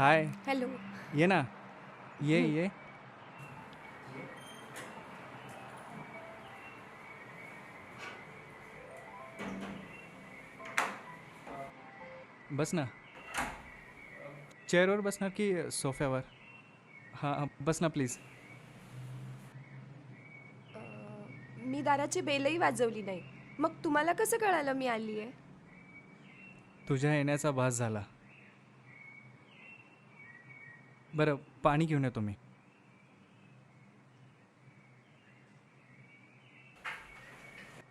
हाय. Hello. ये ना. ये ये. बस ना. चेअरवर बसणार की सोफ्यावर? हां बस ना प्लीज मी दाराची बेलही वाजवली नाही. मग तुम्हाला कसं कळालं मी आली आहे तुझ्या येण्याचा भास झाला. बरं पाणी घेऊन येतो मी.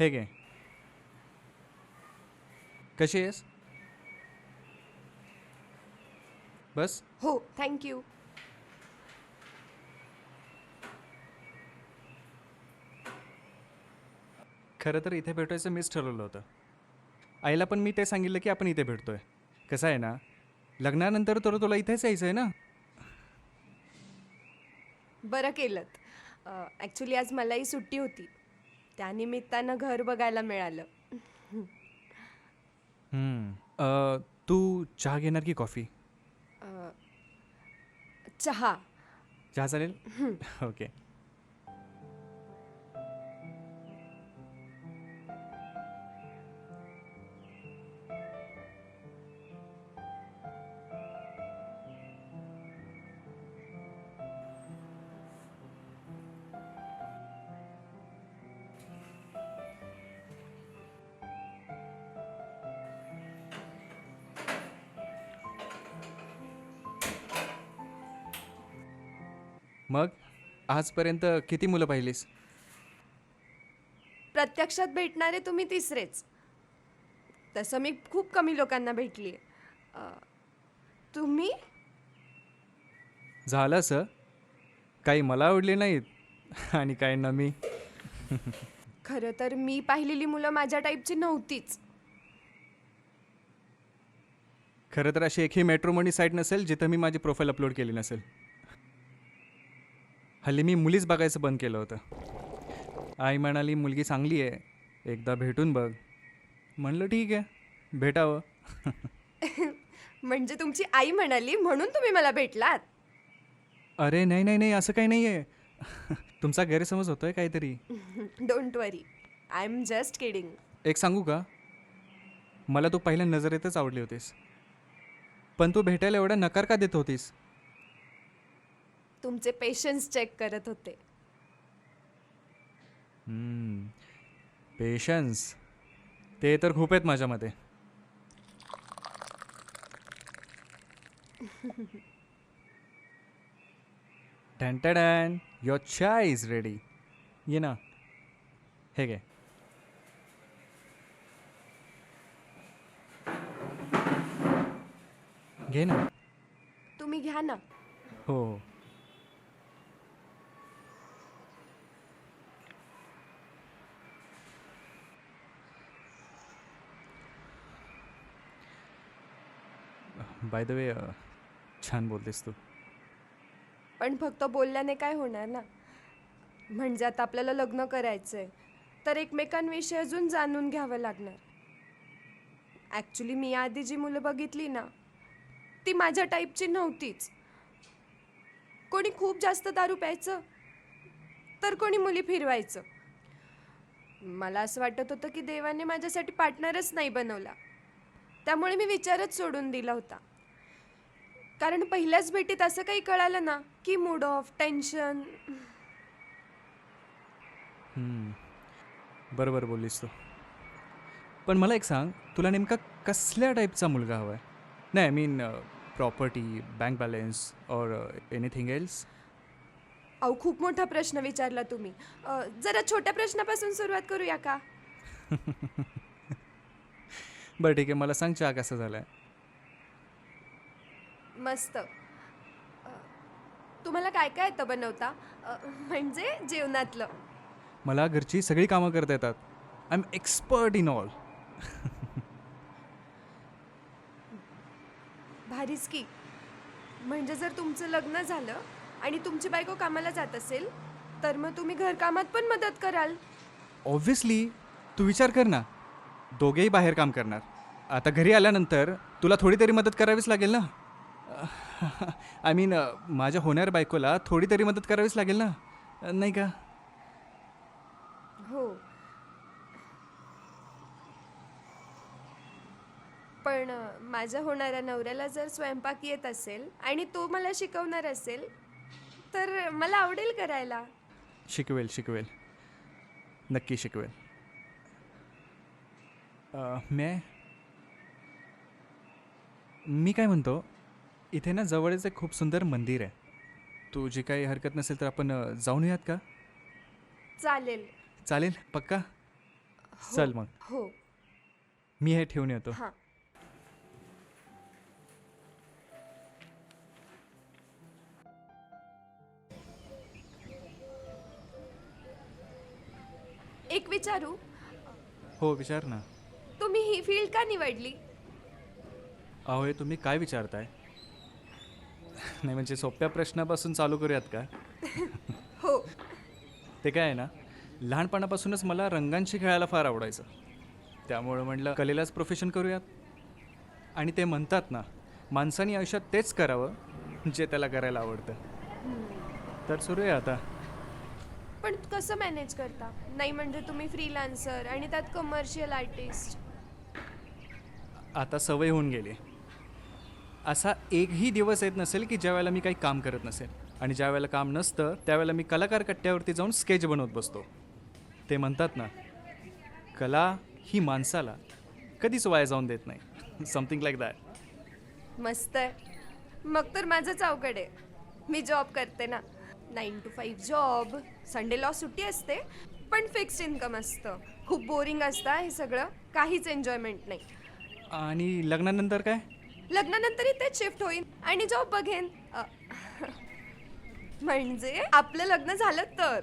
हे घे. कशी आहेस? बस. हो थँक्यू खरं तर इथे भेटायचं मीच ठरवलं होतं. आईला पण मी ते सांगितलं की आपण इथे भेटतोय. कसं आहे ना? लग्नानंतर तर तुला इथेच यायचं आहे ना? बरं केलं ॲक्च्युली आज मलाही सुट्टी होती. त्यानिमित्तानं घर बघायला मिळालं. हम्म. अ, तू चहा घेणार की कॉफी? अ, चहा. चहा चालेल? ओके. मग आजपर्यंत किती मुलं पाहिलीस? प्रत्यक्षात भेटणारे तुम्ही तिसरेच. तसं मी खूप कमी लोकांना भेटली. तुम्ही? झालं असं काही मला आवडली नाहीत आणि काही ना मी. खरं तर मी पाहिलेली मुलं माझ्या टाईपची नव्हतीच. खरं तर अशी एकही मेट्रोमनी साईट नसेल जिथं मी माझी प्रोफाईल अपलोड केली नसेल. हल्ली मी मुलीच बघायचं बंद केलं होतं. आई म्हणाली मुलगी चांगली आहे. एकदा भेटून बघ. म्हणलं ठीक आहे. भेटावं. म्हणजे तुमची आई म्हणाली म्हणून तुम्ही मला भेटलात. अरे नाही नाही नाही असं काही नाही आहे तुमचा गैरसमज होतोय काहीतरी. Don't worry I am just kidding एक सांगू का? मला तू पहिल्या नजरेतच आवडली होतीस. पण तू भेटायला एवढा नकार का देत होतीस? तुमचे पेशन्स चेक करत होते. पेशन्स ते तर खूप आहेत माझ्यामध्ये. Dan your chai is ready ये ना. हे घे. घे ना. तुम्ही घ्या ना. हो. बाय द वे छान बोलतेस तू. पण फक्त बोलल्याने काय होणार ना? म्हणजे आता आपल्याला लग्न करायचं आहे तर एकमेकांविषयी अजून जाणून घ्यावं लागणार. ॲक्च्युली मी आधी जी मुलं बघितली ना ती माझ्या टाईपची नव्हतीच. कोणी खूप जास्त दारू प्यायचं तर कोणी मुली फिरवायचं. मला असं वाटत होतं की देवाने माझ्यासाठी पार्टनरच नाही बनवला. त्यामुळे मी विचारच सोडून दिला होता. कारण पहिल्याच भेटीत असं काही कळालं ना की मूड ऑफ टेन्शन हम्म. बरोबर बोललीस तू. पण मला एक सांग तुला नेमका कसल्या टाईपचा मुलगा हवा आहे नाही I mean property bank balance और एनिथिंग एल्स अहो खूप मोठा प्रश्न विचारला तुम्ही. अ, जरा छोट्या प्रश्नापासून सुरुवात करूया का? बरं ठीक आहे. मला सांग चहा कसा झाला आहे मस्त. तुम्हाला काय काय येतं बनवता? अ, म्हणजे जेवणातलं. मला घरची सगळी कामं करता येतात. I am expert in all भारीच की. म्हणजे जर तुमचं लग्न झालं आणि तुमची बायको कामाला जात असेल तर मग तुम्ही घरकामात पण मदत कराल. ऑब्व्हियसली तू विचार कर ना. दोघेही बाहेर काम करणार. आता घरी आल्यानंतर तुला थोडी तरी मदत करावीच लागेल ना? आय मीन माझ्या होणार बायकोला थोडी तरी मदत करावीच लागेल ना? अ, नाही का? हो. पण अ, माझ्या होणाऱ्या नवऱ्याला जर स्वयंपाक येत असेल आणि तो मला शिकवणार असेल तर मला आवडेल करायला. शिकवेल शिकवेल. नक्की शिकवेल. मी मी काय म्हणतो? इथे ना जवळच एक खूप सुंदर मंदिर आहे. तुझी काही हरकत नसेल तर आपण अ, जाऊन येऊयात का? चालेल. चालेल? पक्का? हो. चल मग. हो. मी हे ठेवून येतो. हां. एक विचारू? हो विचार ना. तुम्ही ही फील्ड का निवडली? अहो हे तुम्ही काय विचारताय? नाही म्हणजे सोप्या प्रश्नापासून चालू करूयात का? हो. ते काय आहे ना लहानपणापासूनच मला रंगांशी खेळायला फार आवडायचं. त्यामुळं म्हटलं कलेलाच प्रोफेशन करूयात. आणि ते म्हणतात ना माणसाने आयुष्यात तेच करावं जे त्याला करायला आवडतं. तर सुरू आहे आता. पण कसं मॅनेज करता? नाही म्हणजे तुम्ही फ्रीलान्सर आणि त्यात कमर्शियल आर्टिस्ट आता सवय होऊन गेली. असा एकही दिवस येत नसेल की ज्या वेळेला मी काही काम करत नसेल. आणि ज्या वेळेला काम नसतं त्यावेळेला मी कलाकार कट्ट्यावरती जाऊन स्केच बनवत बसतो. ते म्हणतात ना कला ही माणसाला कधीच वाया जाऊन देत नाही. समथिंग लाईक दॅट मस्त आहे. मग तर माझंच अवघड आहे. मी जॉब करते ना. नाईन टू फाईव्ह जॉब संडेला सुट्टी असते पण फिक्स्ड इन्कम असतं. खूप बोरिंग असतं हे सगळं. काहीच एन्जॉयमेंट नाही. आणि लग्नानंतर काय? लग्नानंतरही तेच शिफ्ट होईन. आणि जॉब बघेन. अ, म्हणजे आपलं लग्न झालं तर.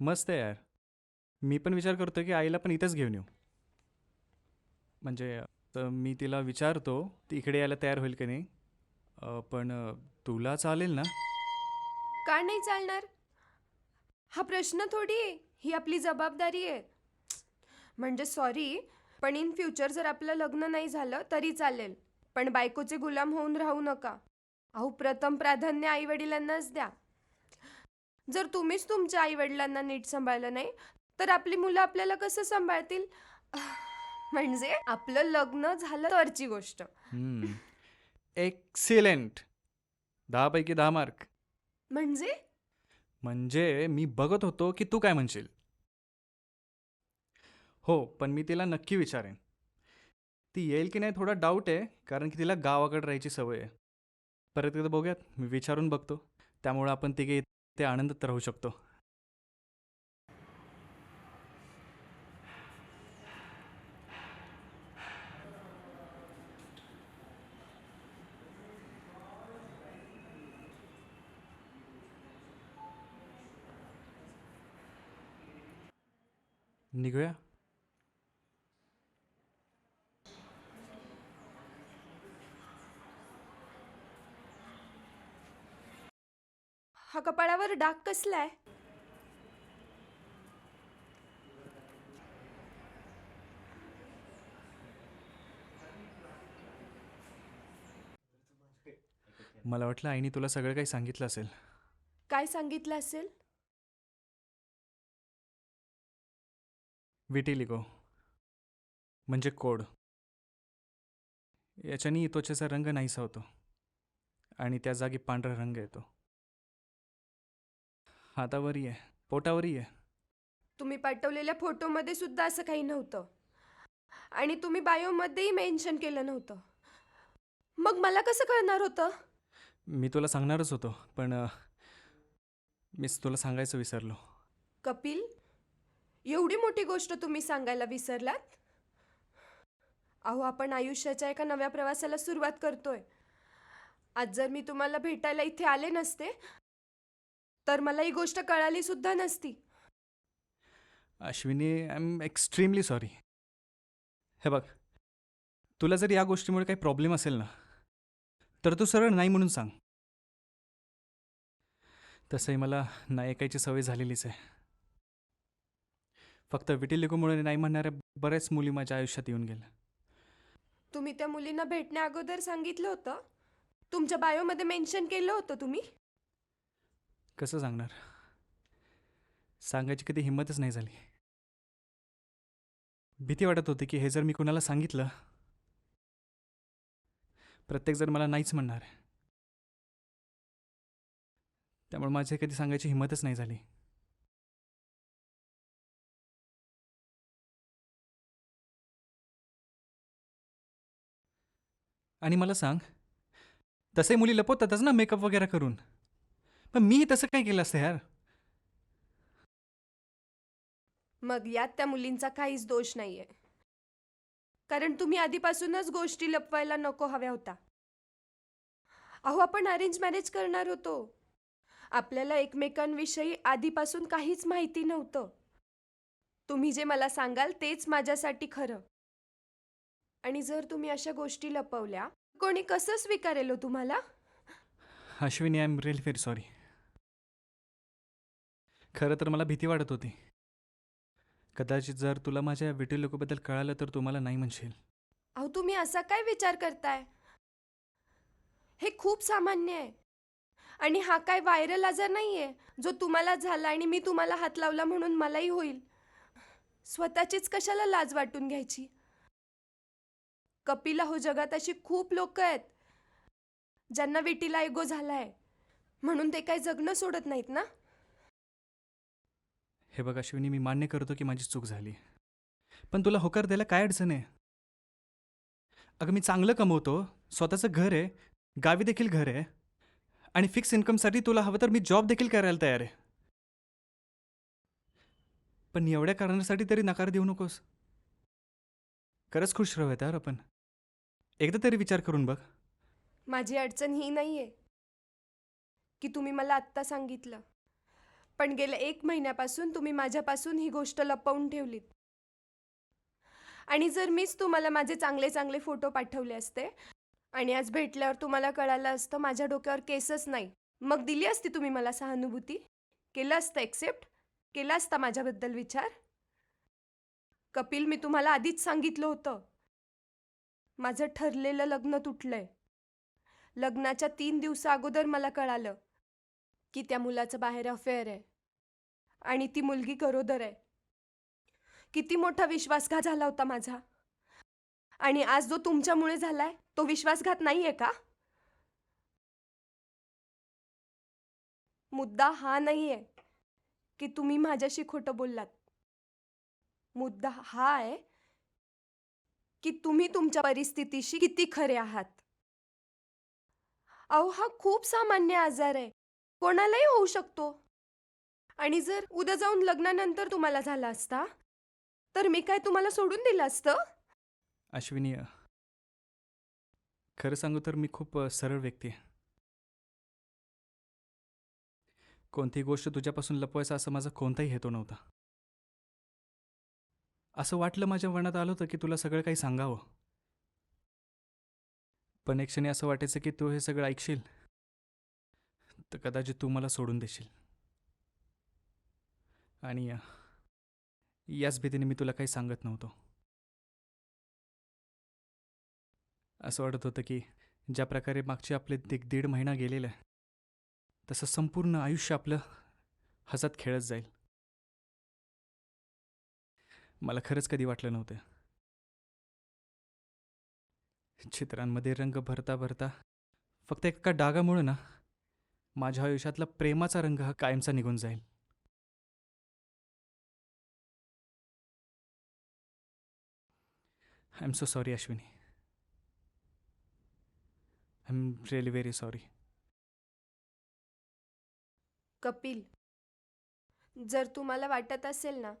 मस्त आहे यार. मी पण विचार करतो की आईला पण इथंच घेऊन येऊ. म्हणजे तर मी तिला विचारतो ती इकडे यायला तयार होईल की नाही? अ, पण अ, तुला चालेल ना? का नाही चालणार? हा प्रश्न थोडी आहे. ही आपली जबाबदारी आहे. म्हणजे सॉरी पण इन फ्युचर जर आपलं लग्न नाही झालं तरी चालेल. पण बायकोचे गुलाम होऊन राहू नका. अहो प्रथम प्राधान्य आई वडिलांनाच द्या. जर तुम्हीच तुमच्या आई वडिलांना नीट सांभाळलं नाही तर आपली मुलं आपल्याला कसं सांभाळतील? म्हणजे आपलं लग्न झालं तरची गोष्ट. एक्सिलेंट दहापैकी दहा मार्क म्हणजे? म्हणजे मी बघत होतो की तू काय म्हणशील. हो पण मी तिला नक्की विचारेन. ती येईल की नाही थोडा डाऊट आहे कारण की तिला गावाकडे राहायची सवय आहे. परत एकदा बघूयात मी विचारून बघतो. त्यामुळे आपण तिघे ते आनंदात राहू शकतो. निघूया. हा कपाळावर डाग कसलाय मला वाटलं आईने तुला सगळं काही सांगितलं असेल. काय सांगितलं असेल? विटिलिगो. म्हणजे कोड. याच्यानी त्वचेचा रंग नाहीसा होतो. आणि त्या जागी पांढरा रंग येतो. हातावरही आहे. पोटावरही आहे. तुम्ही पाठवलेल्या फोटोमध्ये सुद्धा असं काही नव्हतं. आणि तुम्ही बायोमध्येही मेन्शन केलं नव्हतं. मग मला कसं कळणार होतं? मी तुला सांगणारच होतो पण अ, मीच तुला सांगायचं विसरलो. कपिल? एवढी मोठी गोष्ट तुम्ही सांगायला विसरलात? अहो आपण आयुष्याच्या एका नव्या प्रवासाला सुरुवात करतोय. आज जर मी तुम्हाला भेटायला इथे आले नसते तर मला ही गोष्ट कळाली सुद्धा नसती. Ashwini I am extremely sorry हे बघ तुला जर या गोष्टीमुळे काही प्रॉब्लेम असेल ना तर तू सरळ नाही म्हणून सांग. तसंही मला नाही ऐकायची सवय झालेलीच आहे. फक्त विटिलिकोमुळे नाही म्हणणाऱ्या बऱ्याच मुली माझ्या आयुष्यात येऊन गेल्या. तुम्ही त्या मुलींना भेटण्या अगोदर सांगितलं होतं? तुमच्या बायोमध्ये मेन्शन केलं होतं तुम्ही? कसं सांगणार? सांगायची कधी हिंमतच नाही झाली. भीती वाटत होती की हे जर मी कुणाला सांगितलं प्रत्येक जण मला नाहीच म्हणणार. त्यामुळे माझे कधी सांगायची हिंमतच नाही झाली. आणि मला सांग तसे मुली लपवतातच ना मेकअप वगैरे करून. पण मी तसं काय केलं असतं यार? मग यात त्या मुलींचा काहीच दोष नाहीये. कारण तुम्ही आधीपासूनच गोष्टी लपवायला नको हव्या होता. अहो आपण अरेंज मॅरेज करणार होतो. आपल्याला एकमेकांविषयी आधीपासून काहीच माहिती नव्हतं. तुम्ही जे मला सांगाल तेच माझ्यासाठी खरं. आणि जर तुम्ही अशा गोष्टी लपवल्या कोणी कसं स्वीकारेल हो तुम्हाला? Ashwini I am really very sorry खरं तर मला भीती वाटत होती. कदाचित जर तुला माझ्या विटी लोकबद्दल कळालं तर तुम्हाला नाही म्हणशील. अहो तुम्ही असा काय विचार करताय? हे खूप सामान्य आहे. आणि हा काय व्हायरल आजार नाहीये जो तुम्हाला झाला आणि मी तुम्हाला हात लावला म्हणून मलाही होईल. स्वतःचीच कशाला लाज वाटून घ्यायची? कपिला हो जगात अशी खूप लोक आहेत ज्यांना विटीला एगो झालाय. म्हणून ते काही जगणं सोडत नाहीत ना? हे बघ अश्विनी मी मान्य करतो की माझी चूक झाली. पण तुला होकार द्यायला काय अडचण आहे? अगं मी चांगलं कमवतो स्वतःचं घर आहे गावी देखील घर आहे आणि फिक्स इन्कमसाठी तुला हवं तर मी जॉब देखील करायला तयार आहे. पण एवढ्या कारणासाठी तरी नकार देऊ नकोस. खरंच खुश राहूयात यार आपण. एकदा तरी विचार करून बघ. माझी अडचण ही नाही आहे की तुम्ही मला आत्ता सांगितलं. पण गेल्या एक महिन्यापासून तुम्ही माझ्यापासून ही गोष्ट लपवून ठेवलीत. आणि जर मीच तुम्हाला माझे चांगले चांगले फोटो पाठवले असते आणि आज भेटल्यावर तुम्हाला कळालं असतं माझ्या डोक्यावर केसच नाही मग दिली असती तुम्ही मला सहानुभूती? केलं असतं एक्सेप्ट केला असता माझ्याबद्दल विचार? कपिल मी तुम्हाला आधीच सांगितलं होतं. माझं ठरलेलं लग्न तुटलंय. लग्नाच्या तीन दिवसा अगोदर मला कळालं की त्या मुलाचं बाहेर अफेअर आहे आणि ती मुलगी गरोदर आहे. किती मोठा विश्वासघात झाला होता माझा. आणि आज जो तुमच्यामुळे झालाय तो विश्वासघात नाहीये का? मुद्दा हा नाहीये की तुम्ही माझ्याशी खोटं बोललात. मुद्दा हा आहे की तुम्ही तुमच्या परिस्थितीशी किती खरे आहात? अहो हा खूप सामान्य आजार आहे. कोणालाही होऊ शकतो. आणि जर उद्या जाऊन लग्नानंतर तुम्हाला झाला असता तर मी काय तुम्हाला सोडून दिलं असतं? अश्विनी अ, खरं सांगू तर मी खूप अ, सरळ व्यक्ती आहे. कोणतीही गोष्ट तुझ्यापासून लपवायचा असं माझा कोणताही हेतू नव्हता. असं वाटलं माझ्या मनात आलं होतं की तुला सगळं काही सांगावं. पण एक क्षणी असं वाटायचं की तू हे सगळं ऐकशील तर कदाचित तू मला सोडून देशील. आणि याच भीतीने मी तुला काही सांगत नव्हतो. असं वाटत होतं की ज्या प्रकारे मागचे आपले एक दीड महिना गेलेला आहे तसं संपूर्ण आयुष्य आपलं हसत खेळत जाईल. मला खरंच कधी वाटलं नव्हतं. चित्रांमध्ये रंग भरता भरता फक्त एका डागामुळं ना माझ्या आयुष्यातला प्रेमाचा रंग हा कायमचा निघून जाईल. I am so sorry Ashwini. I am really very sorry Kapil जर तुम्हाला वाटत असेल ना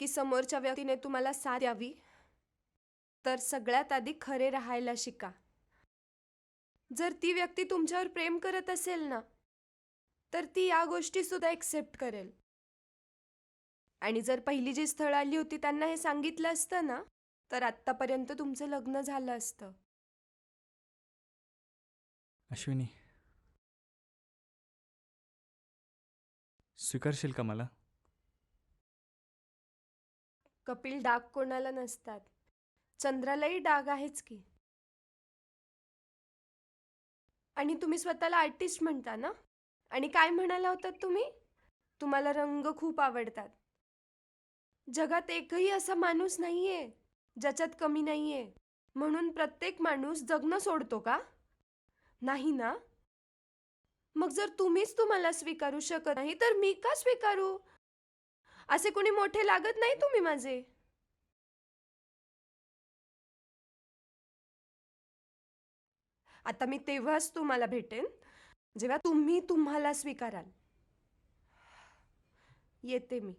की समोरच्या व्यक्तीने तुम्हाला साथ द्यावी. तर सगळ्यात आधी खरे राहायला शिका. जर ती व्यक्ती तुमच्यावर प्रेम करत असेल ना तर ती या गोष्टी सुद्धा एक्सेप्ट करेल. आणि जर पहिली जी स्थळ आली होती त्यांना हे सांगितलं असतं ना तर आत्तापर्यंत तुमचं लग्न झालं असतं. अश्विनी स्वीकारशील का मला? कपिल डाग कोणाला नसतात. चंद्रालाही डाग आहेच की. आणि तुम्ही स्वतःला आर्टिस्ट म्हणता ना? आणि काय म्हणाला होतात तुम्ही? तुम्हाला रंग खूप आवडतात. जगात एकही असा माणूस नाहीये ज्याच्यात कमी नाहीये. म्हणून प्रत्येक माणूस जगणं सोडतो का? नाही ना? मग जर तुम्हीच तुम्हाला स्वीकारू शकत नाही तर मी का स्वीकारू? असे कोणी मोठे लागत नाही तुम्ही माझे. आता मी तेव्हाच तुम्हाला भेटेन जेव्हा तुम्ही तुम्हाला स्वीकाराल. येते मी.